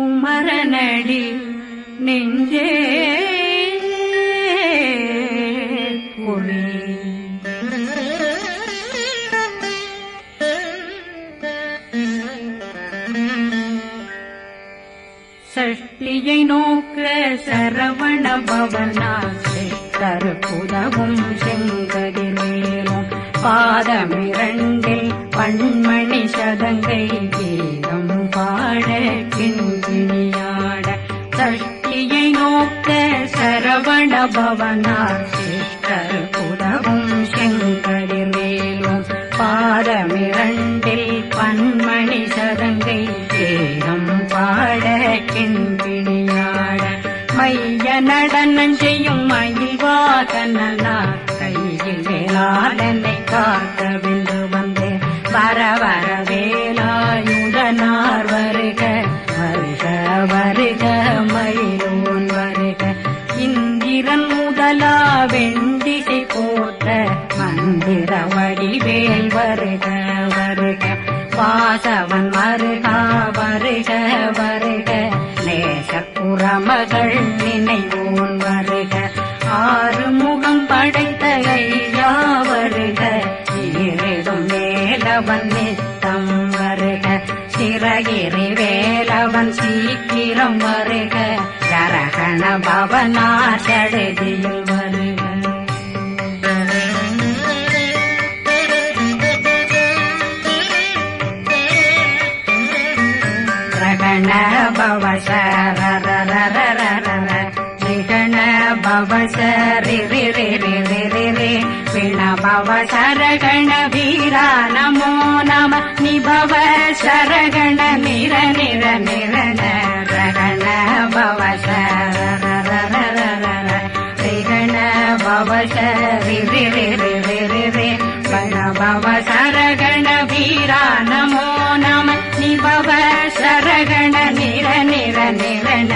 உமரனடி நெஞ்சே பாதமிரண்டில் பன்மணி சதங்கை ஏகம் பாட கிண்பிணியாட மைய நடனம் செய்யும் மயில் கையில் வேளாளனை காக்க வென்று வந்தே வர வரவே வாசவன் வருகா வருக வருக. நேசப்புற மகள் நினைவோன் வருக. ஆறு முகம் படைத்த ஐயா வருக. இருடும் மேலவன் நித்தம் வருக. சிறகிரி வேலவன் சீக்கிரம் வருக. ஜரகண பவனார் சடுதியில் பவசரி ரி ரி ரி ரி ரி ரி பிண பவசரகண வீரா நமோ நம நிபவ சரகண நிர நிர நிர ரகண பவசரரரரரர ரிகண பவசரி ரி ரி ரி ரி ரி ரி பண பவசரகண வீரா நமோ நம நிபவ சரகண நிர நிர நிரண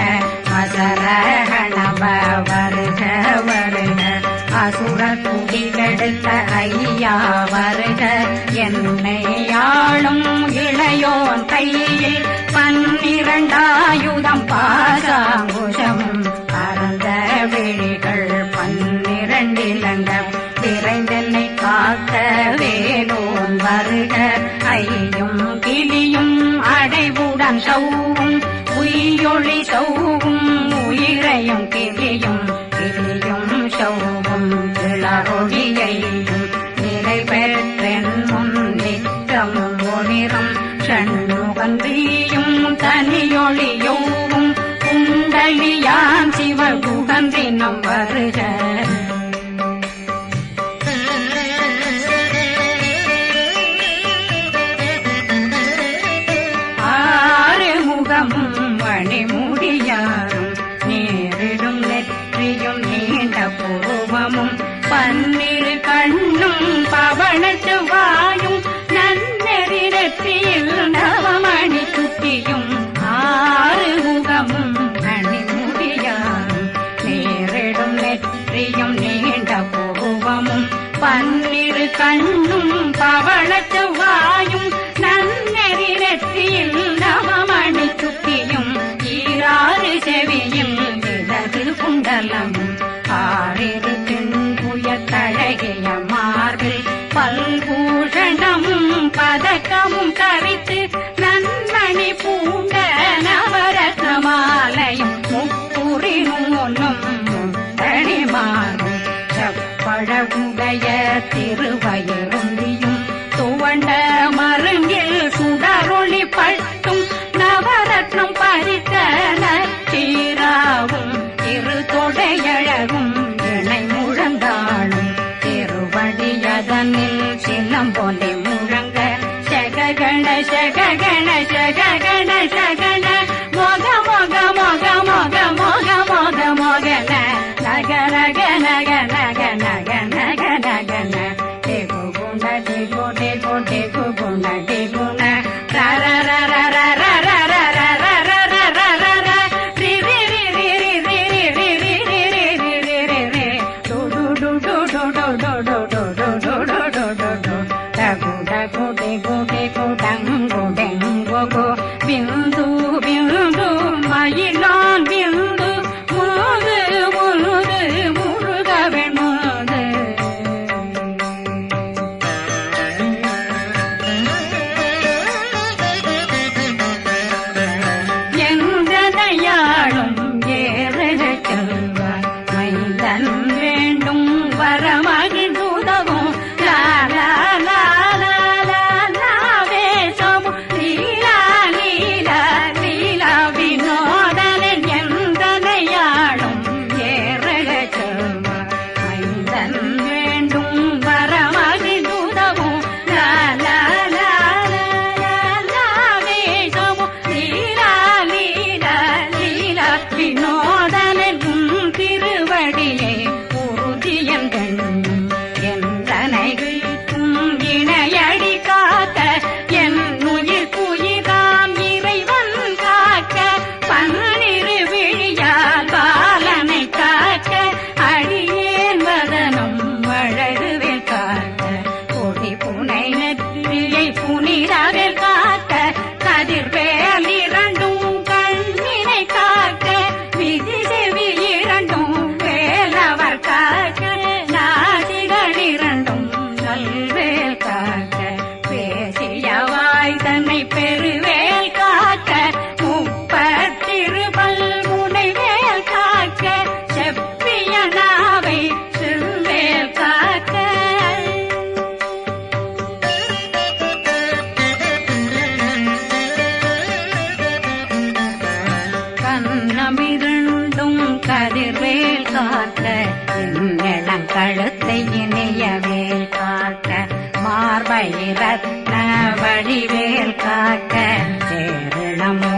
மசரகண வருக அசுர குடிகெடுத்த ஐயா வருக. என்னை ஆளும் இளையோன் கையில் பன்னிரண்டாயுதம் பாசாங்குஷம். பரந்த விழிகள் பன்னிரண்டிலங்க விரைந்தென்னை காக்க வேலோன் வருக. ஐயும் கிளியும் அடைவுடன் சௌவும். உயிரொளி சௌ பதக்கமும் தரித்து நன்மணி பூண்ட நவரத்ன மாலையும் முப்புரி நூலும் செப்பழ உடைய திருவயரும் గణశ గణశ గణ. మొగ మొగ మొగ మొగ మొగ మొగ మొగ నగ నగ నగ.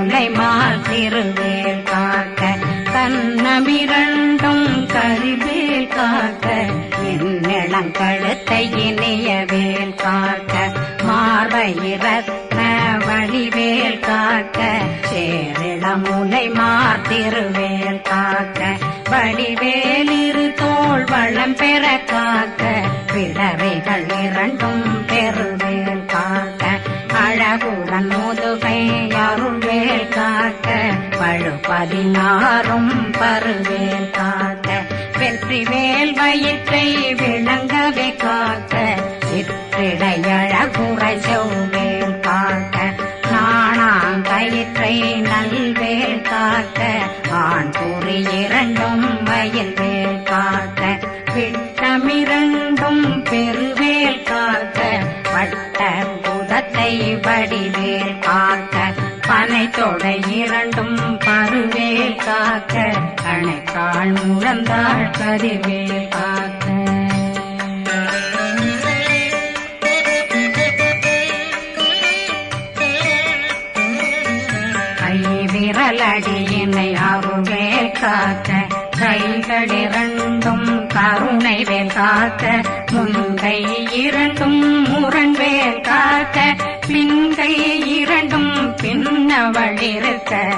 கருணை மாசிறுவேல் காக்க. கண்ணமிரண்டும் கரிவேல் காக்க. என்னிடம் கழுத்தை இனியவேல் காக்க. மார்பயிரத்ன வழிவேல் காக்க. சேரிடமுனை மார்த்திருவேல் காக்க. வழிவேலிரு தோல் வளம் பெற காக்க. பிறவைகள் இரண்டும் பெறுவேல் அழகுடன் முதுகை அருள்வேல் காக்க பழு பதினாறும் பருவேல் காக்க வெற்றி வேல் வயிற்றை விளங்கவே சென்றாள் முழந்தாள் கதிர்வேல் காக்க கை விரலடியினை அருள்வேல் காக்க. கைகளிரண்டும் கருணை வேல் காக்க. முந்தை இரண்டும் முரண்வேல் காக்க. பின்கை இரண்டும் பின்னவழிருக்க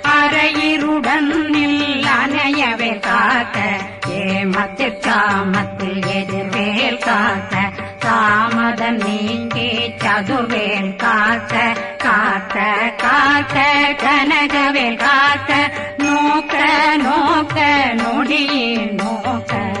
அரையிருடன் அணையவே காக்க ஏமத்தில் காமத்தில் எதிர்வேல் காக்க தாமதம் நீங்கே சதுர்வேல் காக்க காக்க காக்க கனகவேல் காக்க நோக்க நோக்க நொடியே நோக்க.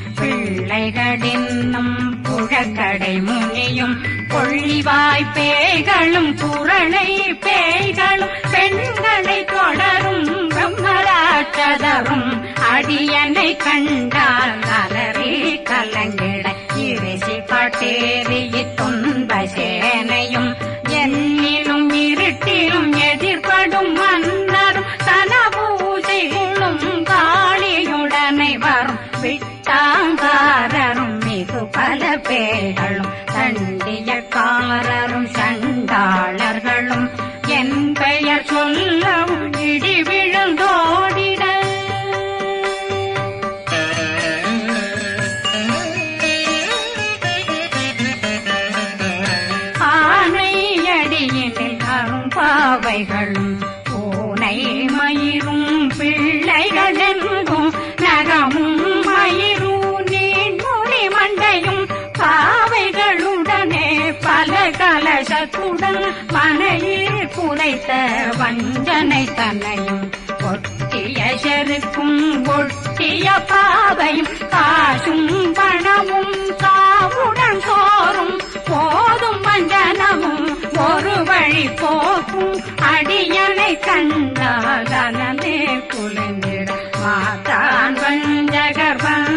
பிள்ளைகளின்னும் புழக்கடை முனியும் கொள்ளிவாய் பேய்களும் குரளை பேய்களும் பெண்களை தொடரும் பிரம்மராட்சதரும் அடியனை கண்டால் அலறி கலங்கிட இறைசி பட்டேறி துன்ப சேனையும் கலசத்துடன் மனையில் புதைத்த வஞ்சனை தன்னையும் ஒட்டிய செருக்கும் ஒட்டிய பாவையும் காசும் பணமும் சாவுடன் சோறும். போதும் வஞ்சனமும் ஒரு வழி போக்கும். அடியனை கண்டால் அனலே குளிர்ந்திட மாதான் வஞ்சகர்வன்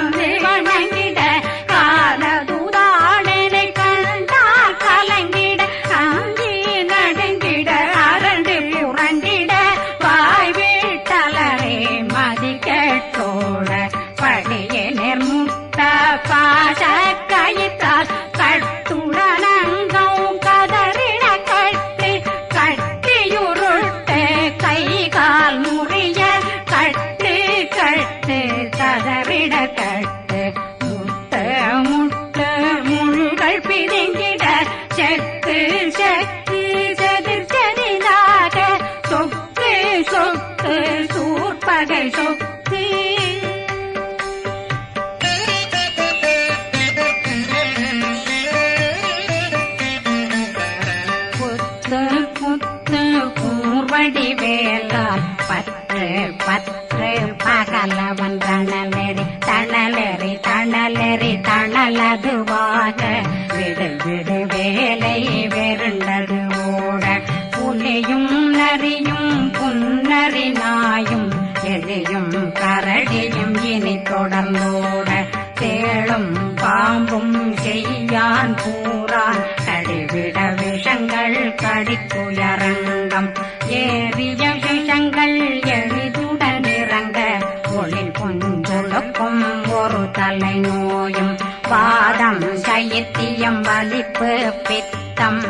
விஷங்கள் எளிதுடன் இறங்க தொழில் கொஞ்சொழுக்கும் ஒரு தலை நோயும். பாதம் சைத்தியம் வலிப்பு பித்தம்.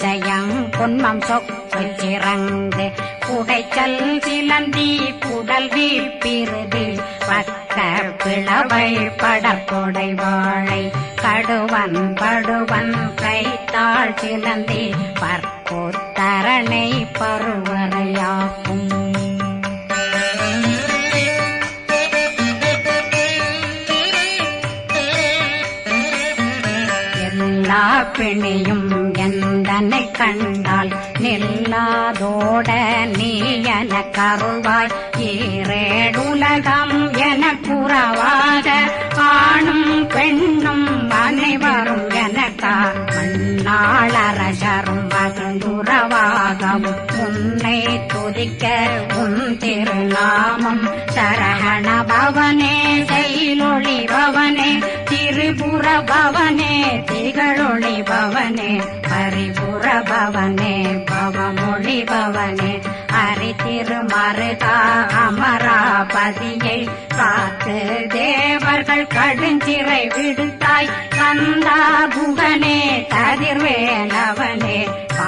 சயம் பொன்மம் சொக்கு சிறங்கு. குடைச்சல் சிலந்தி புடல் வீழ்பிருதி பக்க பிளவை படற்கொடை வாழை. கடுவன் படுவன் கைத்தாள் சிலந்தி. பற்போத்தரணை பருவரையாக்கும். எல்லா பிணியும் எந்தனை கண்டால் நில்லாதோட நீ என கருவாய் ஈரேடுலகம் என புறவாக ஆணும் பெண்ணும் அனைவரும் எனக்கா மண்ணாளரசரும் மகந்துறவாகவும் உன்னை துதிக்க உன் திருநாமம் சரகண பவனே செயலொளி பவனே. திரிபுர பவனே திகழொளி பவனே பரிபுர பவனே பவமொழி பவனே அரி திருமருகா அமராபதியை காத்து தேவர்கள் கடுஞ்சிறை விடுத்தாய் கந்தா புகனே கதிர்வேலவனே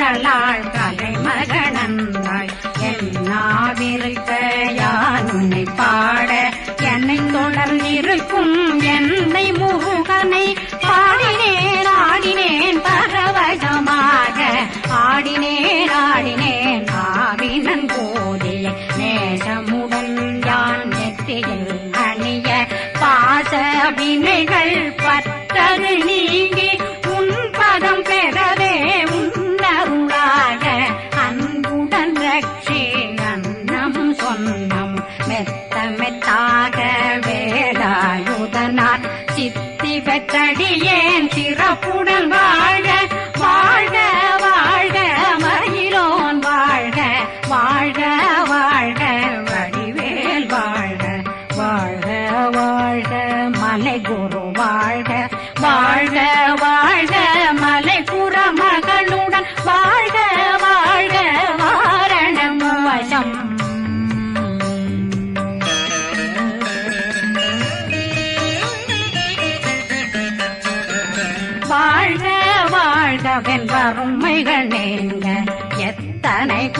குழலாள் கலைமகனந்தாய் என்னாவிருக்க யான் உன்னை பாட என்னை தொடர்ந்திருக்கும் என்னை முருகனை பாடினேன் ஆடினேன் பரவசமாக. ஆடினேன் ஆடினேன் ஆவினன் போதிய நேசமுடன் யான் நெத்தியில் அணிய பாச வினைகள் பற்றது நீங்கி.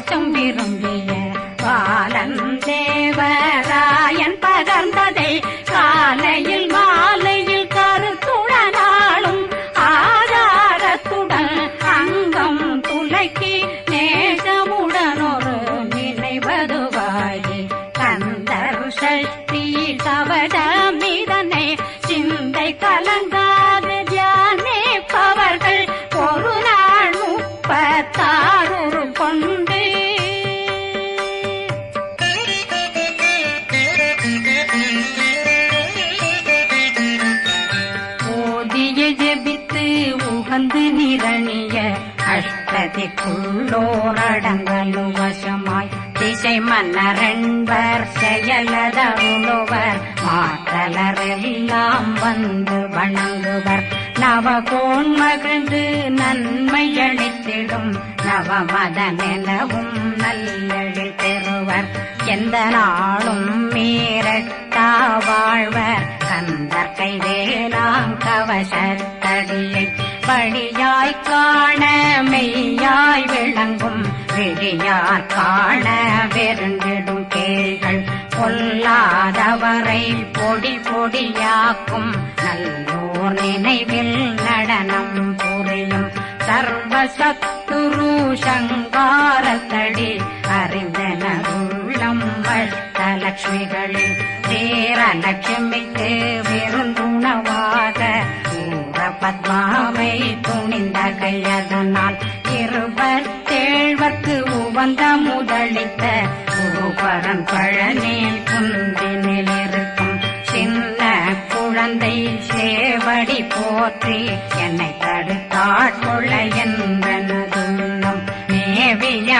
கவசம் விரும்பிய பாலன் தேவராயன் அஷ்டதிக்குள்ளோரடங்கலு வசமாய் திசை மன்னரன்பர் செயலதருளுவர் மாற்றலரெல்லாம் வந்து வணங்குவர். நவகோன் மகிழ்ந்து நன்மை அளித்திடும். நவமதனெனவும் நல்லழி பெறுவர். எந்த நாளும் மீறட்டா வாழ்வர். கந்தர் கைவேலாம் கவசத்தடியை படியாய் காண மெய்யாய் விளங்கும் விழியார் காண வெருண்டிடும் கேள்கள் பொல்லாதவரை பொடி பொடியாக்கும் நல்லோர் நினைவில் நடனம் புரியும் சர்வசத்துரு சங்காரத்தடி அறிந்தன அறிந்தனருள்ளம் வட்டலட்சுமிகளில் சேரலட்சுமிக்கு விருந்துணவாக பத்மாவை துணிந்த கையதனால் இருபத்தேழ்வர்க்கு உவந்த முதலித்த குருபரன் பழனில் குந்தினில் இருக்கும். சின்ன குழந்தை சேவடி போற்றி என்னை தடுத்தாட்கொள்ள என்று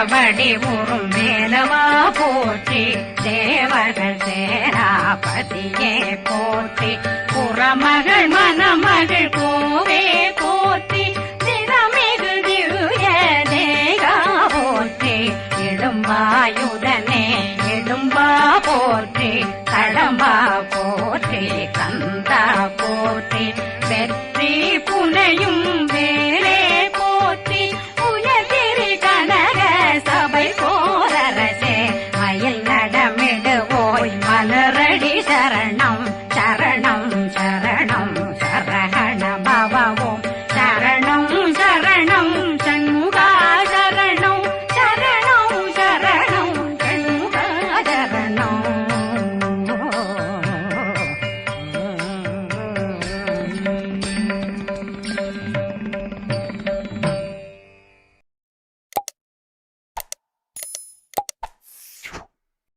மேவியபடி ஊரும் மேலமா போற்றி தேவர்கள் சேராபதியே போற்றி. புறமகள் மணமகள் கோவே போற்றி திறமிகு திவ்ய தேகா போற்றி. இடும்பாயுதனே இடும்பா போற்றி கடம்பா போ